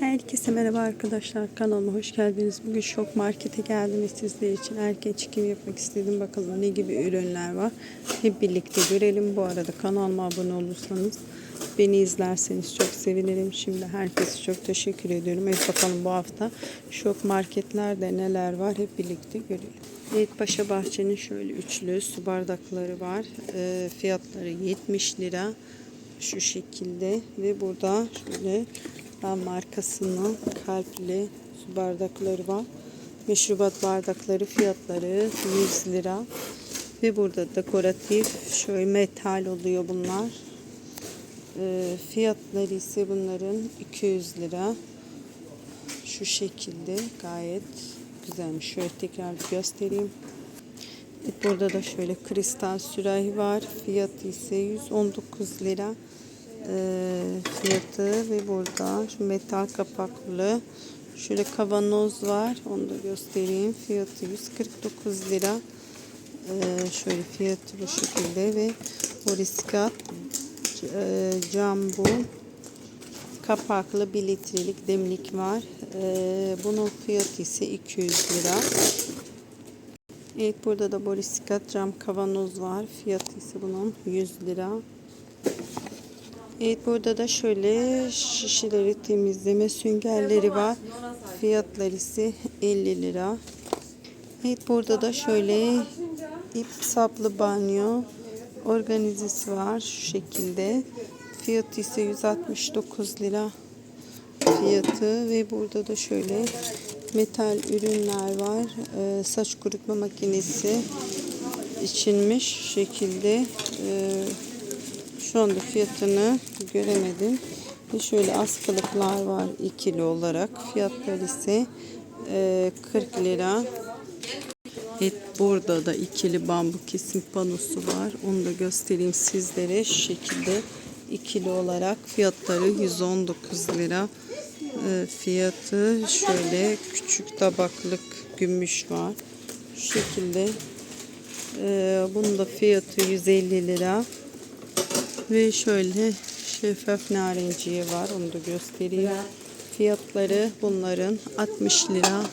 Herkese merhaba arkadaşlar kanalıma hoş geldiniz. Bugün şok markete geldim sizler için erken çekim yapmak istedim. Bakalım ne gibi ürünler var. Hep birlikte görelim. Bu arada kanalıma abone olursanız beni izlerseniz çok sevinirim. Şimdi herkese çok teşekkür ediyorum. Evet bakalım bu hafta şok marketlerde neler var hep birlikte görelim. Evet Paşa Bahçe'nin şöyle üçlü su bardakları var. Ee, fiyatları 70 lira şu şekilde ve burada şöyle ben markasının kalpli su bardakları var. Meşrubat bardakları fiyatları 100 lira. Ve burada dekoratif şöyle metal oluyor bunlar. Ee, fiyatları ise bunların 200 lira. Şu şekilde gayet güzelmiş. Şöyle tekrar göstereyim. Evet, burada da şöyle kristal sürahi var. Fiyatı ise 119 lira e, fiyatı ve burada şu metal kapaklı. Şöyle kavanoz var onu da göstereyim. Fiyatı 149 lira. E, şöyle fiyatı bu şekilde ve Boriskat e, cam bu kapaklı 1 litrelik demlik var. E, bunun fiyatı ise 200 lira. Evet burada da Boriskat cam kavanoz var. Fiyatı ise bunun 100 lira Evet burada da şöyle şişeleri temizleme süngerleri var. Fiyatları ise 50 lira. Evet burada da şöyle ip saplı banyo organizesi var şu şekilde. Fiyatı ise 169 lira fiyatı ve burada da şöyle metal ürünler var. Ee, saç kurutma makinesi içinmiş şekilde. Ee, şu anda fiyatını göremedim. Ve şöyle askılıklar var ikili olarak. Fiyatları ise e, 40 lira. Evet burada da ikili bambu kesim panosu var. Onu da göstereyim sizlere. Şu şekilde ikili olarak fiyatları 119 lira. E, fiyatı şöyle küçük tabaklık gümüş var. Şu şekilde. E, bunun da fiyatı 150 lira. Ve şöyle şeffaf narenciye var. Onu da göstereyim. Fiyatları bunların 60 lira.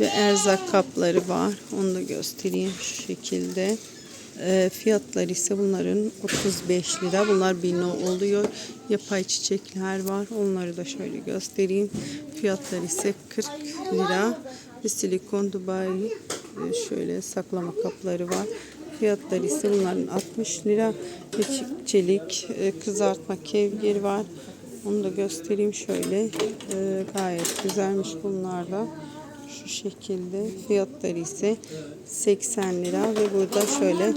Ve erzak kapları var. Onu da göstereyim şu şekilde. E, fiyatları ise bunların 35 lira. Bunlar bino oluyor. Yapay çiçekler var. Onları da şöyle göstereyim. Fiyatları ise 40 lira. Ve silikon Dubai e, şöyle saklama kapları var. Fiyatları ise bunların 60 lira. Ve çelik e, kızartma kevgiri var. Onu da göstereyim şöyle. E, gayet güzelmiş bunlar da. Şu şekilde. Fiyatları ise 80 lira. Ve burada şöyle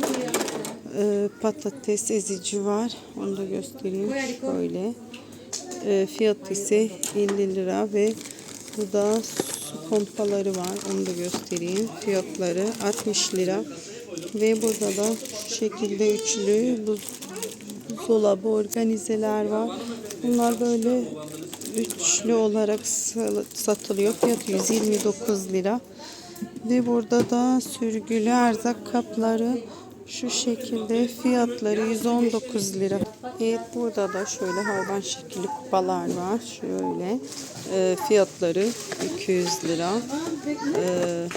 e, patates ezici var. Onu da göstereyim şöyle. E, fiyatı ise 50 lira ve burada su pompaları var. Onu da göstereyim. Fiyatları 60 lira. Ve burada da şu şekilde üçlü buz, buzdolabı organizeler var. Bunlar böyle üçlü olarak satılıyor. Fiyatı 129 lira. Ve burada da sürgülü erzak kapları şu şekilde fiyatları 119 lira. Evet burada da şöyle hayvan şekilli kupalar var. Şöyle e, fiyatları 200 lira. E,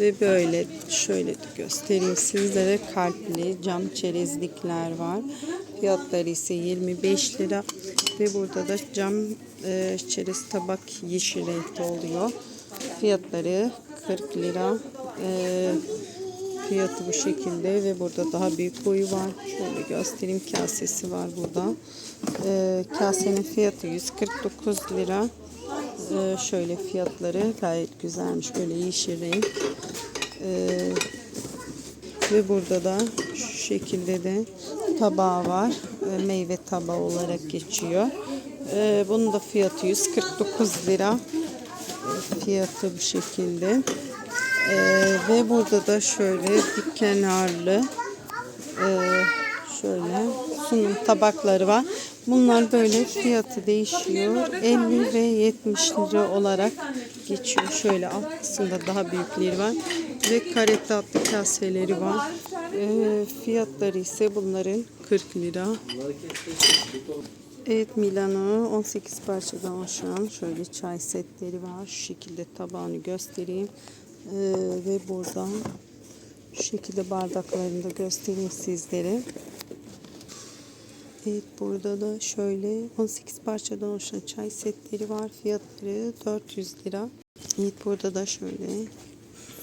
ve böyle şöyle göstereyim sizlere kalpli cam çerezlikler var. Fiyatları ise 25 lira. Ve burada da cam e, çerez tabak yeşil renkte oluyor. Fiyatları 40 lira. E, fiyatı bu şekilde ve burada daha büyük boyu var. Şöyle göstereyim kasesi var burada. E, kasenin fiyatı 149 lira. Ee, şöyle fiyatları gayet güzelmiş. Böyle yeşil renk. Ee, ve burada da şu şekilde de tabağı var. Ee, meyve tabağı olarak geçiyor. Ee, bunun da fiyatı 149 lira. Ee, fiyatı bu şekilde. Ee, ve burada da şöyle bir kenarlı e, şöyle sunum tabakları var. Bunlar böyle fiyatı değişiyor. 50 ve 70 lira olarak geçiyor. Şöyle alt kısımda daha büyükleri var. Ve kare tatlı kaseleri var. E, fiyatları ise bunların 40 lira. Evet Milano 18 parçadan oluşan şöyle çay setleri var. Şu şekilde tabağını göstereyim. Ee, ve buradan şu şekilde bardaklarını da göstereyim sizlere. Evet burada da şöyle 18 parçadan oluşan çay setleri var. Fiyatları 400 lira. Evet burada da şöyle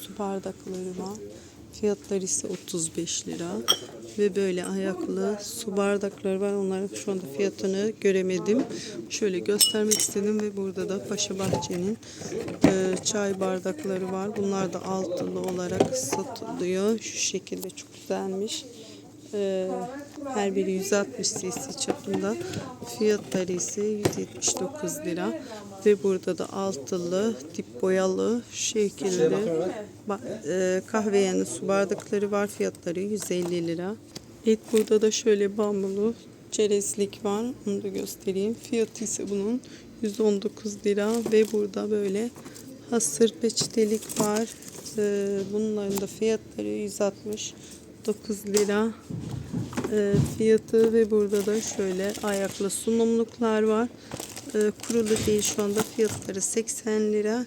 su bardakları var. Fiyatları ise 35 lira. Ve böyle ayaklı su bardakları var. Onların şu anda fiyatını göremedim. Şöyle göstermek istedim ve burada da Paşa Bahçe'nin e, çay bardakları var. Bunlar da altılı olarak satılıyor. Şu şekilde çok güzelmiş. E, her biri 160 cc çapında. Fiyatları ise 179 lira. Ve burada da altılı, dip boyalı şekilde e, kahve su bardakları var. Fiyatları 150 lira. Evet burada da şöyle bambulu çerezlik var. Onu da göstereyim. Fiyatı ise bunun 119 lira ve burada böyle hasır peçetelik var. E, bunların da fiyatları 169 lira. E, fiyatı ve burada da şöyle ayaklı sunumluklar var. E, kurulu değil şu anda fiyatları 80 lira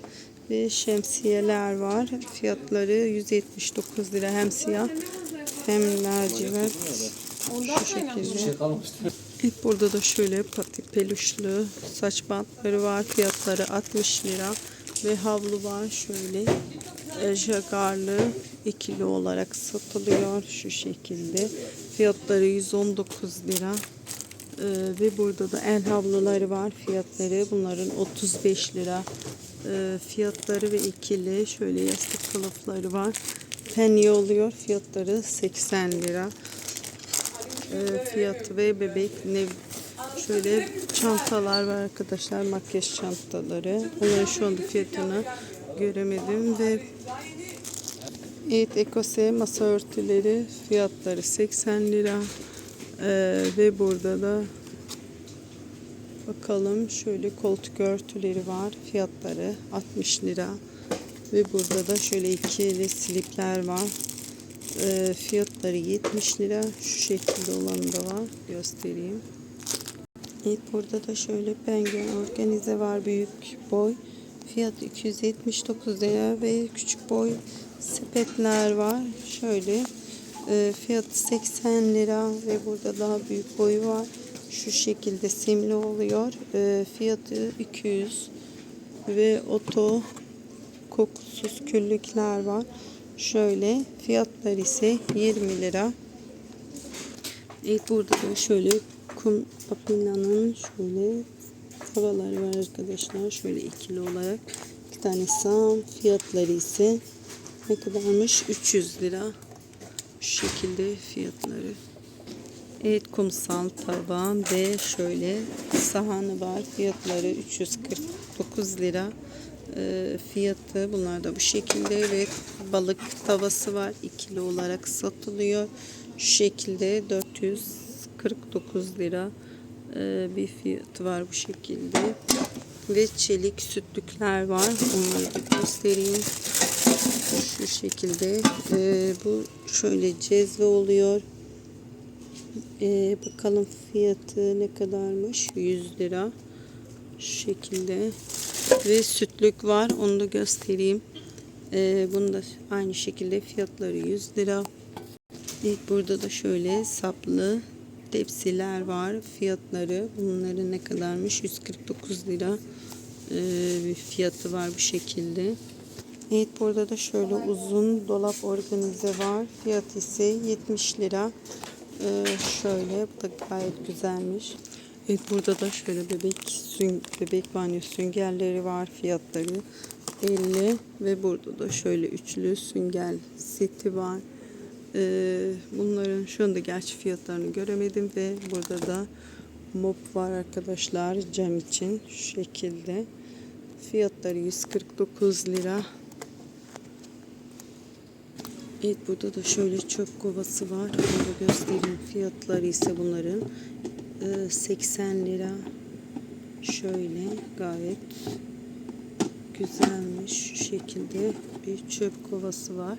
ve şemsiyeler var. Fiyatları 179 lira hem siyah hem lacivert şu şekilde. Evet, burada da şöyle pati peluşlu saç bantları var. Fiyatları 60 lira ve havlu var şöyle jagarlı ikili olarak satılıyor şu şekilde. Fiyatları 119 lira. Ee, ve burada da el havluları var. Fiyatları bunların 35 lira. Ee, fiyatları ve ikili şöyle yastık kılıfları var. Penye oluyor. Fiyatları 80 lira. Ee, fiyatı ve bebek ne şöyle çantalar var arkadaşlar. Makyaj çantaları. Onların şu anda fiyatını göremedim ve Evet Ekose masa örtüleri fiyatları 80 lira. Ee, ve burada da bakalım şöyle koltuk örtüleri var. Fiyatları 60 lira. Ve burada da şöyle ikili slipler var. Ee, fiyatları 70 lira. Şu şekilde olanı da var. Göstereyim. Evet burada da şöyle penguin organize var büyük boy. Fiyat 279 lira ve küçük boy sepetler var. Şöyle e, fiyatı 80 lira ve burada daha büyük boyu var. Şu şekilde simli oluyor. E, fiyatı 200 ve oto kokusuz küllükler var. Şöyle fiyatlar ise 20 lira. Evet burada da şöyle kum papinanın şöyle havaları var arkadaşlar. Şöyle ikili olarak iki tane sam fiyatları ise ne kadarmış? 300 lira. Şu şekilde fiyatları. Evet kumsal taban ve şöyle sahanı var. Fiyatları 349 lira. Ee, fiyatı bunlar da bu şekilde ve balık tavası var. ikili olarak satılıyor. Şu şekilde 449 lira bir fiyatı var bu şekilde. Ve çelik sütlükler var. Onları da göstereyim. Şu şekilde. Ee, bu şöyle cezve oluyor. Ee, bakalım fiyatı ne kadarmış? 100 lira. Şu şekilde. Ve sütlük var. Onu da göstereyim. Ee, bunu da aynı şekilde fiyatları 100 lira. Burada da şöyle saplı tepsiler var fiyatları bunların ne kadarmış 149 lira ee, bir fiyatı var bu şekilde Evet burada da şöyle uzun dolap organize var. Fiyat ise 70 lira. Ee, şöyle bu da gayet güzelmiş. Evet burada da şöyle bebek süng bebek banyo süngerleri var. Fiyatları 50 ve burada da şöyle üçlü sünger seti var. Ee, bunların şu anda gerçi fiyatlarını göremedim ve burada da mop var arkadaşlar cam için şu şekilde. Fiyatları 149 lira. Evet burada da şöyle çöp kovası var. Onu göstereyim. Fiyatları ise bunların e, 80 lira. Şöyle gayet güzelmiş. Şu şekilde bir çöp kovası var.